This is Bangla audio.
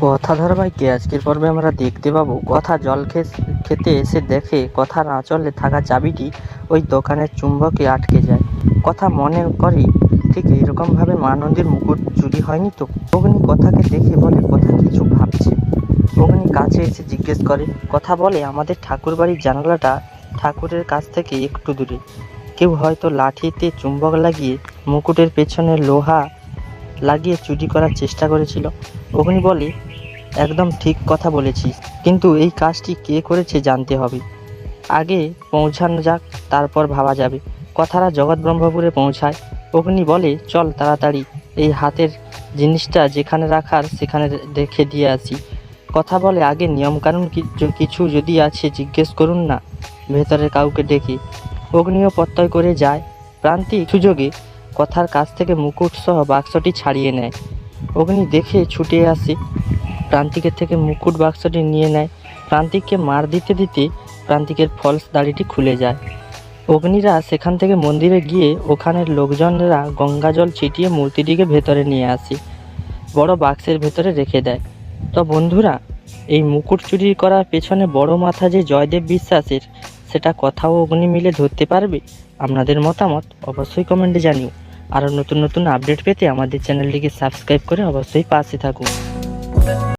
কথা ধারাবাহিকে আজকের পর্বে আমরা দেখতে পাবো? কথা জল খেতে এসে দেখে কথার আঁচলে থাকা চাবিটি ওই দোকানের চুম্বকে আটকে যায়। কথা মনে করে, ঠিক এরকমভাবে মা নদীর মুকুট চুরি হয়নি তো? অগ্নি কথাকে দেখে বলে, কথা কিছু ভাবছে। অগ্নি কাছে এসে জিজ্ঞেস করে, কথা বলে, আমাদের ঠাকুর বাড়ির জানালাটা ঠাকুরের কাছ থেকে একটু দূরে। কেউ হয়তো লাঠিতে চুম্বক লাগিয়ে মুকুটের পেছনে লোহা লাগিয়ে চুরি করার চেষ্টা করেছিল। অগ্নি বলে একদম ঠিক কথা বলেছিস, কিন্তু এই কাজটি কে করেছে জানতে হবে। আগে পৌঁছানো যাক, তারপর ভাবা যাবে। কথারা জগৎ ব্রহ্মপুরে পৌঁছায়। অগ্নি বলে, চল তাড়াতাড়ি, এই হাতের জিনিসটা যেখানে রাখার সেখানে রেখে দিয়ে আসি। কথা বলে আগে নিয়মকানুন কিছু যদি আছে জিজ্ঞেস করুন না, ভেতরের কাউকে ডেকে অগ্নিও প্রত্যয় করে যায়। প্রান্তিক সুযোগে কথার কাছ থেকে মুকুট সহ বাক্সটি ছাড়িয়ে নেয়। অগ্নি দেখে ছুটে আসি। প্রান্তিকের থেকে মুকুট বাক্সটি নিয়ে নেয়। প্রান্তিককে মার দিতে দিতে প্রান্তিকের ফলস দাড়িটি খুলে যায়। অগ্নিরা সেখান থেকে মন্দিরে গিয়ে ওখানের লোকজনেরা গঙ্গা জল ছিটিয়ে মূর্তিটিকে ভেতরে নিয়ে আসে। বড় বাক্সের ভেতরে রেখে দেয়। তো বন্ধুরা, এই মুকুট চুরি করার পেছনে বড় মাথা যে জয়দেব বিশ্বাসের সেটা কথাও অগ্নি মিলে ধরতে পারবে? আপনাদের মতামত অবশ্যই কমেন্টে জানিও। আরও নতুন নতুন আপডেট পেতে আমাদের চ্যানেলটিকে সাবস্ক্রাইব করে অবশ্যই পাশে থাকুন।